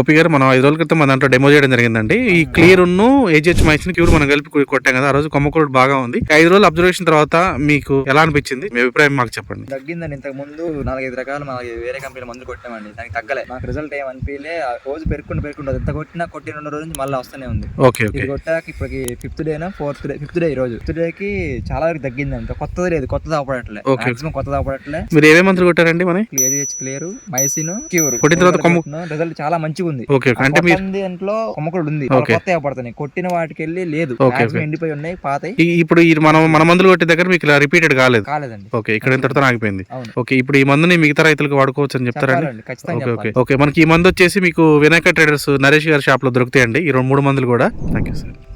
గోపి గారు మనం ఐదు రోజుల క్రితం మన దాంట్లో డెమో చేయడం జరిగిందండి. ఈ క్లియర్ ఉన్ను ఏజిహెచ్ మైసిన్ క్యూర్ మనం కలిపి కొట్టాం కదా ఆ రోజు కొమ్మకూడు బాగా ఉంది. ఐదు రోజులు అబ్జర్వేషన్ తర్వాత మీకు ఎలా అనిపించింది? మీ అభిప్రాయం మాకు చెప్పండి. తగ్గిందండి ఇంతకు ముందు నాలుగైదు రకాలు మనకి వేరే కంపెనీ మందులు కొట్టామండి. దానికి తగ్గలే. నాకు రిజల్ట్ ఏం అనిపించలే ఆ రోజు పెరుక్కుంటూ పెరుక్కుంటూ ఎంత కొట్టినా కొట్టిన రెండు రోజు నుంచి మళ్ళీ వస్తూనే ఉంది. Okay okay. ఇది కొట్టాక ఇప్పటికి ఫిఫ్త్ డేనా ఫోర్త్ డే ఫిఫ్త్ డే ఈ రోజు. ఫిఫ్త్ డే కి చాలా వరకు తగ్గింది అంత కొత్తది లేదు కొత్తది అవపడట్లే Okay. మాక్సిమం కొత్తది అవపడట్లే మీరు ఏమేమి మందులు కొట్టారండి మన క్లియర్ క్లియర్ మైసిన్ క్యూర్. కొట్టిన తర్వాత కొమ్ము- రిజల్ట్ చాలా మంచిగా ఉంది. అంటే దాంట్లో కొమ్మకుడు ఉంది. కొత్త కొట్టిన వాటికి వెళ్ళి లేదు. ఎండిపోయి ఉన్నాయి పాతాయి. ఈ- ఇప్పుడు ఈ మనం మన మందులు కొట్టే దగ్గర మీకు ఇలా రిపీటెడ్ కాలేదు. కాలేదండి. ఓకే ఇక్కడ ఇంతటితో ఆగిపోయింది. ఓకే ఇప్పుడు ఈ మందుని మిగతా రైతులకు వాడుకోవచ్చు అని చెప్తారండి ఓకే ఓకే. మనకి ఈ మందు వచ్చేసి మీకు వినాయక ట్రేడర్స్ నరేష్ గారి షాప్లో దొరుకుతాయండి. ఈ రెండు మూడు మందులు కూడా. Thank you sir